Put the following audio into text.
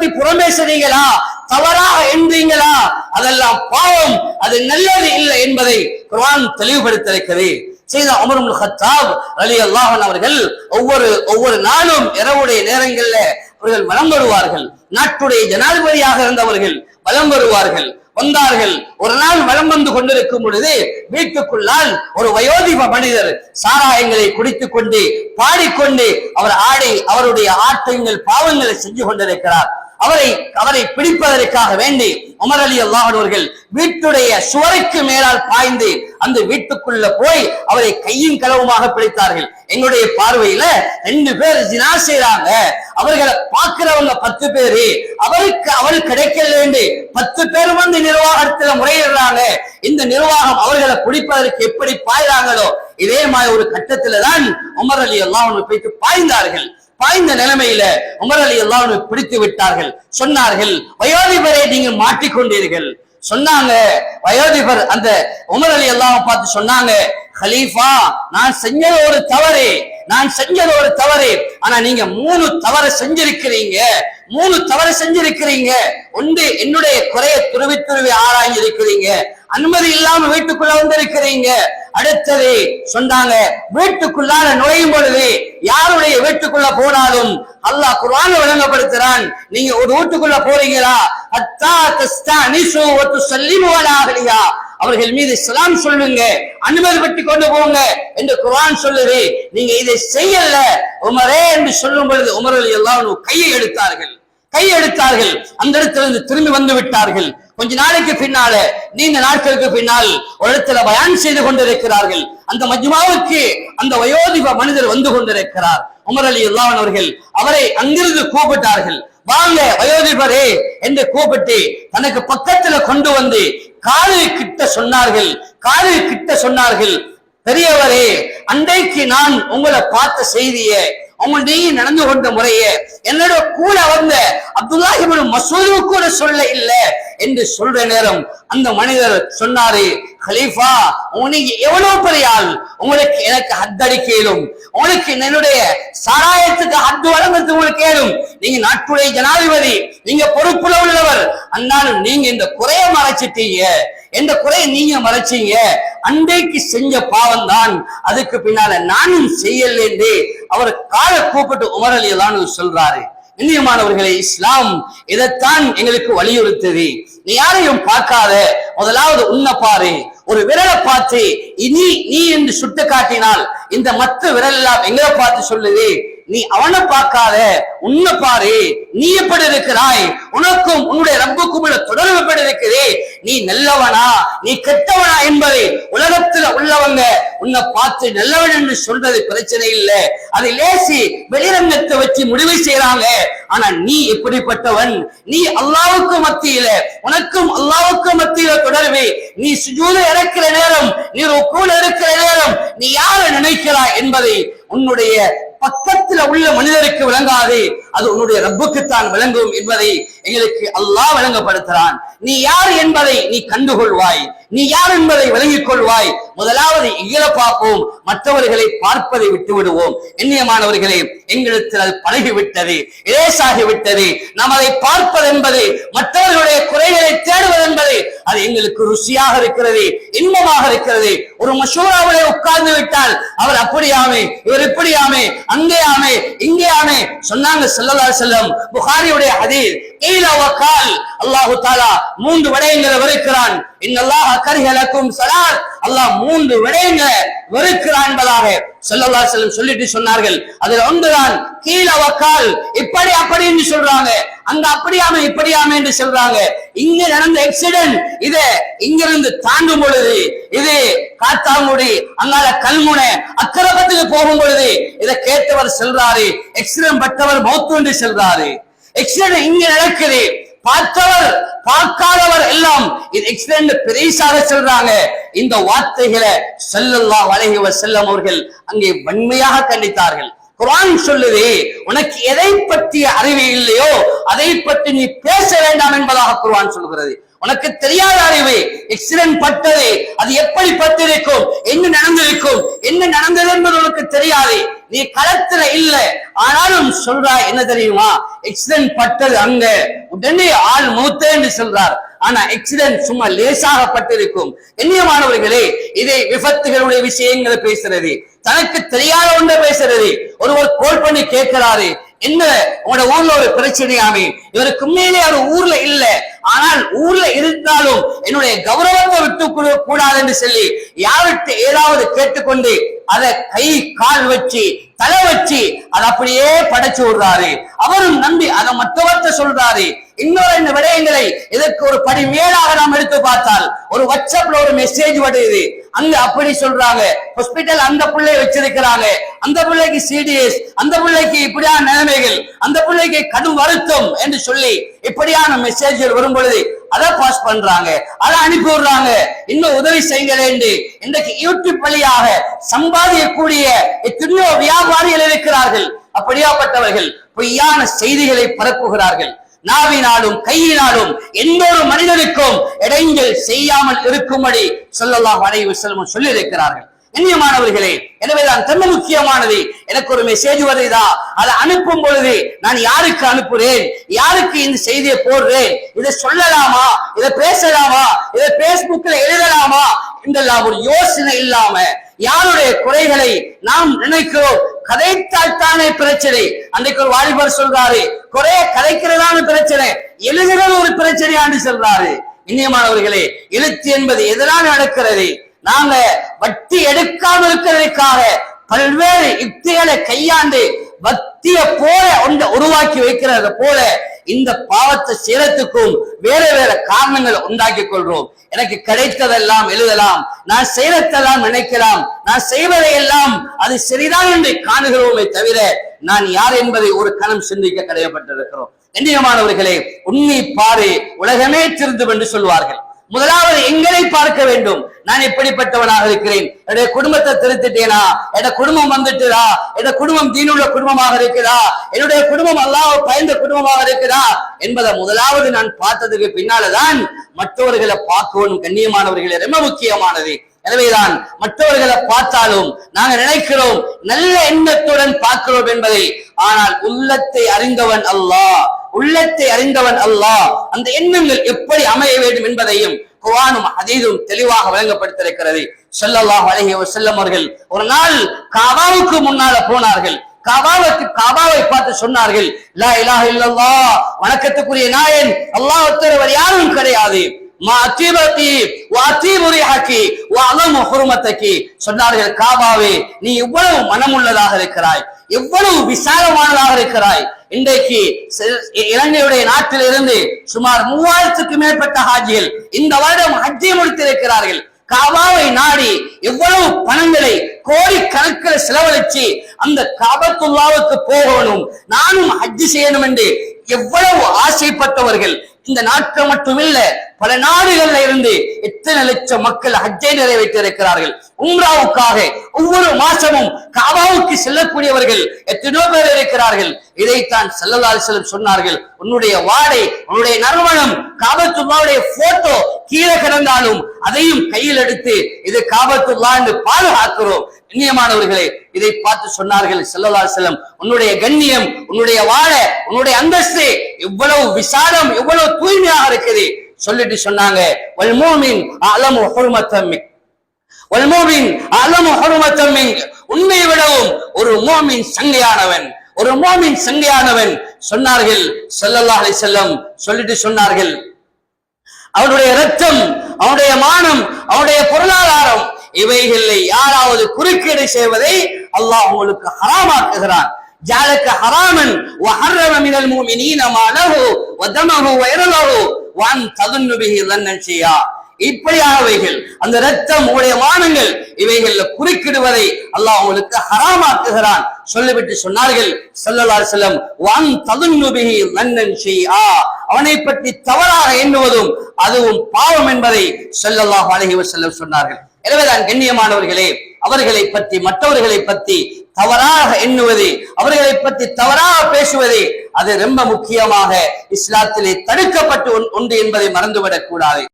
பத்தி புறமேசுறீங்களா தவறாக எண்றீங்களா? அதெல்லாம் பாவம். அது நல்லது இல்லை என்பதை குரான் தெளிவுபடுத்திருக்கிறது செய்த அமரும் ஹத்தாப் அலி அல்லாஹன் அவர்கள் ஒவ்வொரு ஒவ்வொரு நாளும் இரவுடைய நேரங்கள்ல அவர்கள் வலம் வருவார்கள். நாட்டுடைய ஜனாதிபதியாக இருந்தவர்கள் வலம் வருவார்கள். வந்தார்கள். ஒரு நாள் வலம் வந்து கொண்டிருக்கும் பொழுது வீட்டுக்குள்ளால் ஒரு வயோதிப மனிதர் சாராயங்களை குடித்துக் கொண்டு பாடிக்கொண்டு அவர் ஆடை அவருடைய ஆட்டங்கள் பாவங்களை செஞ்சு கொண்டிருக்கிறார். அவரை அவரை பிடிப்பதற்காக வேண்டி உமர் அலி அல்லாஹர்கள் வீட்டுடைய சுவருக்கு மேலால் பாய்ந்து அந்த வீட்டுக்குள்ள போய் அவரை கையும் களவுமாக பிடித்தார்கள். எங்களுடைய பார்வையில ரெண்டு பேர் ஜினா செய்றாங்க. அவர்களை பார்க்கிறவங்க பத்து பேரு. அவருக்கு அவள் கிடைக்கல வேண்டி பத்து பேர் வந்து நிர்வாகத்துல முறையிடுறாங்க. இந்த நிர்வாகம் அவர்களை பிடிப்பதற்கு எப்படி பாய்றாங்களோ இதே மாதிரி ஒரு கட்டத்துல தான் உமர் அலி அல்லாஹ் போயிட்டு பாய்ந்தார்கள். பாய்ந்த நிலைமையில உமர் அலி பிடித்து விட்டார்கள். சொன்னார்கள் வயோதிபரை நீங்கள் மாட்டிக்கொண்டீர்கள் சொன்னாங்க வயோதிபர் அந்த உமர் அலி எல்லாம் பார்த்து சொன்னாங்க ஹலீஃபா நான் செஞ்சது ஒரு தவறு நான் செஞ்சது ஒரு தவறு ஆனா நீங்க மூணு தவறு செஞ்சிருக்கிறீங்க மூணு தவறு செஞ்சிருக்கிறீங்க ஒன்று என்னுடைய குறைய துருவி துருவி ஆராய்ஞ்சிருக்கிறீங்க அனுமதி இல்லாம வீட்டுக்குள்ள வந்திருக்கிறீங்க அடுத்தது சொன்னாங்க வீட்டுக்குள்ளால நுழையும் பொழுது யாருடைய வீட்டுக்குள்ள போனாலும் அல்லாஹ் குர்ஆன் விளங்கப்படுத்துறான் நீங்க ஒரு வீட்டுக்குள்ள போறீங்களா? அத்தா தஸ்தானிசு வ துசல்லிமு அலா அஹ்லிஹா. அவர்கள் மீது சலாம் சொல்லுங்க அனுமதி பெற்று கொண்டு போங்க என்று குர்ஆன் சொல்லுது. நீங்க இதை செய்யல உமரே என்று சொல்லும் பொழுது உமர்கள் எல்லாம் கையை எடுத்தார்கள். கை எடுத்தார்கள். அந்த இடத்துல இருந்து திரும்பி வந்து விட்டார்கள். கொஞ்ச நாளைக்கு பின்னால நீண்ட நாட்களுக்கு பின்னால் ஒரு இடத்துல பயான் செய்து கொண்டிருக்கிறார்கள். அந்த மஜ்மாவுக்கு அந்த வயோதிப மனிதர் வந்து கொண்டிருக்கிறார். உமர் அலி அல்லாஹ் அவர்கள் அவரை அங்கிருந்து கூப்பிட்டார்கள். வாங்க வயோதிபரே என்று கூப்பிட்டு தனக்கு பக்கத்துல கொண்டு வந்து காது கிட்ட சொன்னார்கள். காது கிட்ட சொன்னார்கள் பெரியவரே அன்றைக்கு நான் உங்களை பார்த்த செய்தியை உங்களுடைய நடந்து கொண்ட முறைய என்னோட கூட வந்த அப்துல்லாஹிபின் மசூது கூட சொல்ல இல்லை என்று சொல்ற நேரம் அந்த மனிதர் சொன்னாரு ஹலீஃபா உனக்கு எவ்வளவு பெரிய ஆள்? உங்களுக்கு எனக்கு ஹத்தடி கேளும் உங்களுக்கு என்னுடைய சாராயத்துக்கு ஹத்து வழங்குறது உங்களுக்கு கேளும் நீங்க நாட்டுடைய ஜனாதிபதி நீங்க பொறுப்புல உள்ளவர். அண்ணாலும் நீங்க இந்த குறைய மறைச்சிட்டீங்க. எந்த குறைய நீங்க மறைச்சீங்க? அன்றைக்கு செஞ்ச பாவம் தான். அதுக்கு பின்னால நானும் செய்யல என்று அவர் காலை கூப்பிட்டு உமர் சொல்றாரு. இந்தியமானவர்களே இஸ்லாம் இதைத்தான் எங்களுக்கு வலியுறுத்தது? நீ யாரையும் பார்க்காத. முதலாவது உன்னை பாரு. ஒரு விரலை பார்த்து இனி நீ என்று சுட்டு காட்டினால் இந்த மத்த விரல் எல்லாம் எங்களை பார்த்து சொல்லுது. நீ அவனை பார்க்காத. உன்னை பாரு. நீ எப்படி இருக்கிறாய்? உனக்கும் உன்னுடைய ரப்புக்கும் உள்ள தொடர்பு எப்படி இருக்குது நீ நல்லவனா நீ கெட்டவனா என்பதை உலகத்துல உள்ளவங்க உன்னை பார்த்து நல்லவன் என்று சொல்றது பிரச்சனை இல்லை. அதை லேசி வெளிரங்கத்தை வச்சு முடிவு செய்யறாங்க ஆனா நீ எப்படிப்பட்டவன்? நீ அல்லாவுக்கு மத்தியில உனக்கும் அல்லாவுக்கு மத்தியில தொடர்பு. நீ சுஜூல இறக்கிற நேரம் நீ ருக்கூல இருக்கிற நேரம் நீ யாரை நினைக்கிறாய் என்பதை உன்னுடைய பக்கத்துல உள்ள மனிதருக்கு விளங்காது. அது உன்னுடைய ரப்புக்குத்தான் விளங்கும் என்பதை எங்களுக்கு அல்லாஹ் விளங்கப்படுத்துறான். நீ யார் என்பதை நீ கண்டுகொள்வாய். நீ யார் என்பதை விளங்கிக் கொள்வாய். முதலாவது இயல பார்ப்போம். மற்றவர்களை பார்ப்பதை விட்டு விடுவோம். எண்ணியமானவர்களே எங்களுக்கு அது பழகிவிட்டது இலேசாகிவிட்டது நாம் அதை பார்ப்பது என்பது மற்றவர்களுடைய குறைகளை தேடுவது என்பது அது எங்களுக்கு ருசியாக இருக்கிறது இன்பமாக இருக்கிறது. ஒரு மசூராவிலே உட்கார்ந்து விட்டால் அவர் அப்படியாமே இவர் இப்படியாமே அங்கேயாமே இங்கேயாமே சொன்னாங்க செல்லல்லா செல்லம் புகாரியுடைய ஹதீஸ் கீழ வக்கால் அல்லாஹு தாலா மூன்று விடயங்களை வெறுக்கிறான். இன்னல்லாஹ கரிஹலக்கும் சலாத். அல்லாஹ் மூன்று விடயங்களை வெறுக்கிறான் என்பதாக செல்லல்லா செல்லம் சொல்லிட்டு சொன்னார்கள். அதுல ஒன்றுதான் கீழ வக்கால். இப்படி அப்படி என்று சொல்றாங்க. அங்க அப்படியாமே இப்படியாமே என்று சொல்றாங்க. இங்க நடந்த எக்ஸிடென்ட் இத இங்கிருந்து தாண்டும் பொழுது இது காத்தாங்குடி அங்கால கல்முனை அக்கரபத்துக்கு போகும் பொழுது இதை கேட்டவர் செல்றாரு. எக்ஸிடென்ட் பட்டவர் மௌத்து என்று செல்றாரு. எக்ஸிடென்ட் இங்க நடக்குது. பார்த்தவர் பார்க்காதவர் எல்லாம் இது எக்ஸிடென்ட் பெரிசாக சொல்றாங்க. இந்த வார்த்தைகளை செல்லல்லா வலைகுவ செல்லம் அவர்கள் அங்கே வன்மையாக கண்டித்தார்கள். குரான் சொல்லுது உனக்கு எதை பற்றிய அறிவு இல்லையோ அதை பற்றி நீ பேச வேண்டாம் என்பதாக குரான் சொல்கிறது. உனக்கு தெரியாத அறிவு. எக்ஸிடென்ட் பட்டது. அது எப்படி பட்டிருக்கும்? என்ன நடந்திருக்கும்? என்ன நடந்தது என்பது உனக்கு தெரியாது. நீ களத்துல இல்ல. ஆனாலும் சொல்றாய் என்ன தெரியுமா? எக்ஸிடென்ட் பட்டது அங்க. உடனே ஆள் மூத்த என்று சொல்றார். ஆனா எக்ஸிடென்ட் சும்மா லேசாக பட்டிருக்கும். மாணவர்களே இதை விபத்துகளுடைய விஷயங்களை பேசுறது. தனக்கு தெரியாத ஒன்றை பேசுறது. ஒருவர் கோல் பண்ணி கேட்கிறாரு. என்ன? உங்களோட ஊர்ல ஒரு பிரச்சனையாமே. இவருக்கு உண்மையிலே அவர் ஊர்ல இல்ல. ஆனால் ஊர்ல இருந்தாலும் என்னுடைய கௌரவத்தை விட்டு கூடாது என்று சொல்லி யார்கிட்ட ஏதாவது கேட்டுக்கொண்டு அதை கை கால் வச்சு தலை வச்சு அதை அப்படியே படைச்சு விடுறாரு. அவரும் நம்பி அதை மற்றவர்த்த சொல்றாரு. இன்னொரு இந்த விடயங்களை இதற்கு ஒரு படி மேலாக நாம் எடுத்து பார்த்தால் ஒரு வாட்ஸ்அப்ல ஒரு மெசேஜ் வருது. அங்க அப்படி சொல்றாங்க. ஹாஸ்பிட்டல் அந்த பிள்ளை வச்சிருக்கிறாங்க. அந்த பிள்ளைக்கு சிடிஎஸ் அந்த பிள்ளைக்கு இப்படியான நிலைமைகள் அந்த பிள்ளைக்கு கடும் வருத்தம் என்று சொல்லி இப்படியான மெசேஜ்கள் வரும் பொழுது அதை பாஸ் பண்றாங்க. அதை அனுப்பி விடுறாங்க. இன்னும் உதவி செய்யுங்கள் என்று இன்றைக்கு யூடியூப் வழியாக சம்பாதிக்கக்கூடிய எத்தனையோ வியாபாரிகள் இருக்கிறார்கள். அப்படியாப்பட்டவர்கள் பொய்யான செய்திகளை பரப்புகிறார்கள். நாவினாலும் கையினாலும் எந்த ஒரு மனிதனுக்கும் இடைஞ்சல் செய்யாமல் இருக்கும்படி சொல்லலாம் அலைவு செல்வம் சொல்லியிருக்கிறார்கள். கண்ணியமானவர்களே எனவேதான் ரொம்ப முக்கியமானது எனக்கு ஒரு மெசேஜ் வருதா அதை அனுப்பும் பொழுது நான் யாருக்கு அனுப்புறேன் யாருக்கு இந்த செய்தியை போடுறேன் இதை சொல்லலாமா? இதை பேசலாமா? இதை பேஸ்புக்ல எழுதலாமா? என்றெல்லாம் ஒரு யோசனை இல்லாம யாருடைய குறைகளை நாம் நினைக்கிறோம்? கதைத்தால் தானே பிரச்சனை. அன்றைக்கு ஒரு வாலிபர் சொல்றாரு குறைய கதைக்கிறதான பிரச்சனை. எழுதுறது ஒரு பிரச்சனையாண்டு சொல்றாரு இனியமானவர்களே எழுத்து என்பது எதனால் நடக்கிறது? நாங்க வட்டி எடுக்காம இருக்கிறதுக்காக பல்வேறு யுக்திகளை கையாண்டு பக்திய போல ஒன்றை உருவாக்கி வைக்கிறது போல இந்த பாவத்தை சேரத்துக்கும் வேற வேற காரணங்களை உண்டாக்கி கொள்றோம் எனக்கு கிடைத்ததெல்லாம் எழுதலாம். நான் செய்யறதெல்லாம் நினைக்கலாம். நான் செய்வதையெல்லாம் அது சரிதான் என்று காணுகிறோமே தவிர நான் யார் என்பதை ஒரு கணம் சிந்திக்க கடையப்பட்டிருக்கிறோம். கண்ணியமானவர்களே உன்னை பாரு உலகமே திருந்தும் என்று சொல்வார்கள். முதலாவது எங்களை பார்க்க வேண்டும். நான் எப்படிப்பட்டவனாக இருக்கிறேன்? என்னுடைய குடும்பத்தை திருத்திட்டேனா? என்னோட குடும்பம் வந்துட்டுதா? என்னோட குடும்பம் தீனுள்ள குடும்பமாக இருக்குதா? என்னுடைய குடும்பம் அல்லாஹ் பயந்த குடும்பமாக இருக்குதா? என்பதை முதலாவது நான் பார்த்ததுக்கு பின்னால்தான் மற்றவர்களை பார்க்கணும் கண்ணியமானவர்களே ரொம்ப முக்கியமானது. எனவேதான் மற்றவர்களை பார்த்தாலும் நாங்க நினைக்கிறோம் நல்ல எண்ணத்துடன் பார்க்கிறோம் என்பதை. ஆனால் உள்ளத்தை அறிந்தவன் அல்லாஹ் உள்ளத்தை அறிந்தவன் அல்லாஹ் அந்த எண்ணங்கள் எப்படி அமைய வேண்டும் என்பதையும் குவானும் அதீதும் தெளிவாக வழங்கப்படுத்திருக்கிறது ஸல்லல்லாஹு அழகிய வஸல்லம் அவர்கள் ஒரு நாள் காபாவுக்கு முன்னால போனார்கள். காபாவுக்கு காபாவை பார்த்து சொன்னார்கள் லா இலாஹ இல்லல்லாஹ் வணக்கத்துக்குரிய நாயன் அல்லாஹ் ஒருத்தர் யாரும் கிடையாது. மா சொன்னார்கள் காபாவே நீ இவ்வளவு மனமுள்ளதாக இருக்கிறாய். எவ்வளவு விசாலமானதாக இருக்கிறாய்? இன்றைக்கு இலங்கையுடைய நாட்டில் இருந்து சுமார் மூவாயிரத்துக்கு மேற்பட்ட ஹாஜிகள் இந்த வருடம் ஹஜ்ஜை முடித்திருக்கிறார்கள். காபாவை நாடி எவ்வளவு பணங்களை கோடி கணக்கில் செலவழிச்சு அந்த காபத்துல்லாவுக்கு போகணும் நானும் ஹஜ்ஜி செய்யணும் என்று எவ்வளவு ஆசைப்பட்டவர்கள். இந்த நாட்கள் மட்டுமில்ல பல நாடுகள்ல இருந்து எத்தனை லட்சம் மக்கள் ஹஜ்ஜை நிறைவேற்றிருக்கிறார்கள் உம்ராவுக்காக ஒவ்வொரு மாசமும் காபாவுக்கு செல்லக்கூடியவர்கள் எத்தனையோ பேர் இருக்கிறார்கள். இதைத்தான் செல்லலால் செல்லும் சொன்னார்கள். உன்னுடைய வாடை உன்னுடைய நறுமணம் காபத்துல்லாவுடைய போட்டோ கீழே கிடந்தாலும் அதையும் கையில் எடுத்து இது காபத்துல்லா என்று பாதுகாக்கிறோம். கண்ணியமானவர்களே இதை பார்த்து சொன்னார்கள் செல்லலால் செல்லம் உன்னுடைய கண்ணியம் உன்னுடைய வாழ உன்னுடைய அந்தஸ்து எவ்வளவு விசாலம் எவ்வளவு தூய்மையாக இருக்குது. சொல்லிட்டு சொன்னாங்க வல் மூமின் அலமு ஹுர்மத்தம் வல்மோமின் அலமு ஹுர்மத்தம் உண்மையை விடவும் ஒரு மோமின் சங்கையானவன் ஒரு மோமின் சங்கையானவன் சொன்னார்கள் ஸல்லல்லாஹு அலைஹி வஸல்லம் சொல்லிட்டு சொன்னார்கள் அவனுடைய ரத்தம் அவனுடைய மானம் அவனுடைய பொருளாதாரம் இவைகளை யாராவது குறுக்கீடு செய்வதை அல்லாஹ் உங்களுக்கு ஹராமாக்குகிறான் ஜாலக்க ஹராமன் وحرم من المؤمنين ماله ودمه وإرضه வான் ததுன்னுபிகி லன்னன் செய்யா இப்படியானவைகள் அந்த ரத்தம் உங்களுடைய மானங்கள் இவைகள்ல குறுக்கிடுவதை அல்லாஹ் உங்களுக்கு ஹராமாக்குகிறான். சொல்லிவிட்டு சொன்னார்கள் செல்லலா செல்லம் வான் ததுன்னுபிகி லன்னன் செய்யா அவனை பற்றி தவறாக எண்ணுவதும் அதுவும் பாவம் என்பதை செல்லல்லாஹ் அழகி செல்லம் சொன்னார்கள். எனவேதான் கண்ணியமானவர்களே அவர்களை பற்றி மற்றவர்களை பற்றி தவறாக எண்ணுவது அவர்களை பற்றி தவறாக பேசுவது அது ரொம்ப முக்கியமாக இஸ்லாத்திலே தடுக்கப்பட்டு உண்டு என்பதை மறந்துவிடக் கூடாது.